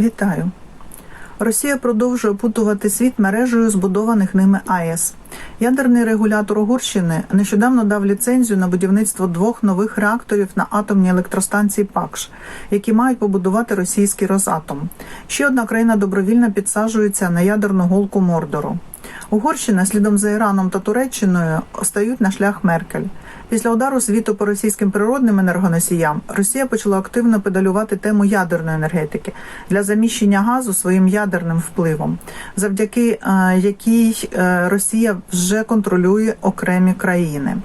Вітаю! Росія продовжує опутувати світ мережею збудованих ними АЕС. Ядерний регулятор Угорщини нещодавно дав ліцензію на будівництво двох нових реакторів на атомній електростанції ПАКШ, які мають побудувати російський Росатом. Ще одна країна добровільно підсаджується на ядерну голку Мордору. Угорщина слідом за Іраном та Туреччиною стають на шлях Меркель. Після удару світу по російським природним енергоносіям Росія почала активно педалювати тему ядерної енергетики для заміщення газу своїм ядерним впливом, завдяки е, якій е, Росія вже контролює окремі країни.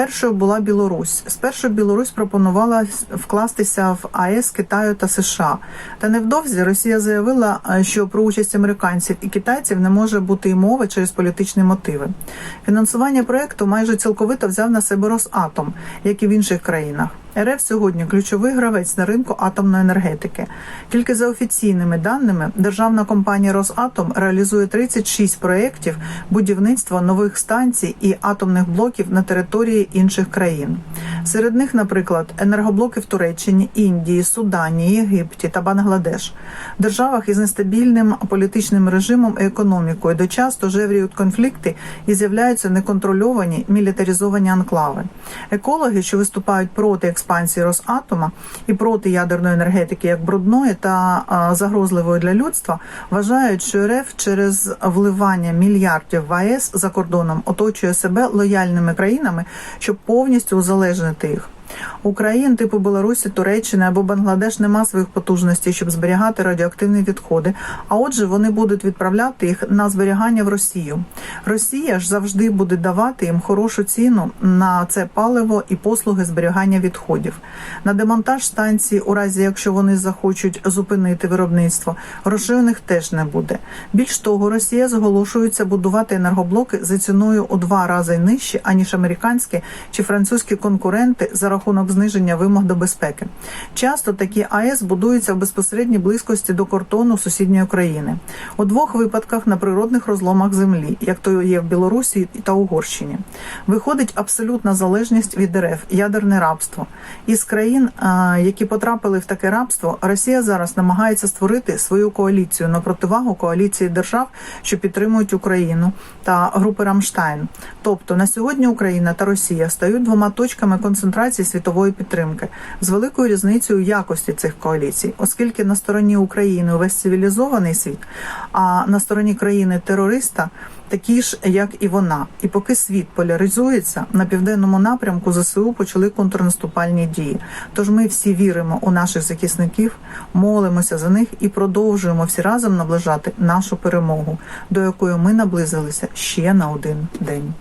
Першою була Білорусь. Спершу Білорусь пропонувала вкластися в АЕС Китаю та США. Та невдовзі Росія заявила, е, що про участь американців і китайців не може бути й мови через політичні мотиви. Фінансування проекту майже цілковито взяв на себе Росатом, як і в інших країнах. РФ сьогодні ключовий гравець на ринку атомної енергетики. Тільки за офіційними даними, державна компанія Росатом реалізує 36 проєктів будівництва нових станцій і атомних блоків на території інших країн. Серед них, наприклад, енергоблоки в Туреччині, Індії, Судані, Єгипті та Бангладеш, державах із нестабільним політичним режимом і економікою, де часто жевріють конфлікти і з'являються неконтрольовані мілітаризовані анклави. Екологи, що виступають проти експансії Росатома і проти ядерної енергетики як брудної та загрозливої для людства, вважають, що РФ через вливання мільярдів в АЕС за кордоном оточує себе лояльними країнами, щоб повністю узалежнити їх. У типу Білорусі, Туреччини або Бангладеш нема своїх потужностей, щоб зберігати радіоактивні відходи. А отже, вони будуть відправляти їх на зберігання в Росію. Росія ж завжди буде давати їм хорошу ціну на це паливо і послуги зберігання відходів. На демонтаж станції, у разі якщо вони захочуть зупинити виробництво, грошей у них теж не буде. Більш того, Росія зголошується будувати енергоблоки за ціною у два рази нижче, аніж американські чи французькі конкуренти за рахунок зниження вимог до безпеки. Часто такі АЕС будуються в безпосередній близькості до кордону сусідньої країни. У двох випадках на природних розломах землі, як то є в Білорусі та Угорщині. Виходить абсолютна залежність від РФ, ядерне рабство. Із країн, які потрапили в таке рабство, Росія зараз намагається створити свою коаліцію на противагу коаліції держав, що підтримують Україну та групи Рамштайн. Тобто на сьогодні Україна та Росія стають двома точками концентрації світової підтримки з великою різницею якості цих коаліцій, оскільки на стороні України увесь цивілізований світ, а на стороні країни терориста такі ж, як і вона. І поки світ поляризується на південному напрямку, ЗСУ почали контрнаступальні дії. Тож ми всі віримо у наших захисників, молимося за них і продовжуємо всі разом наближати нашу перемогу, до якої ми наблизилися ще на один день.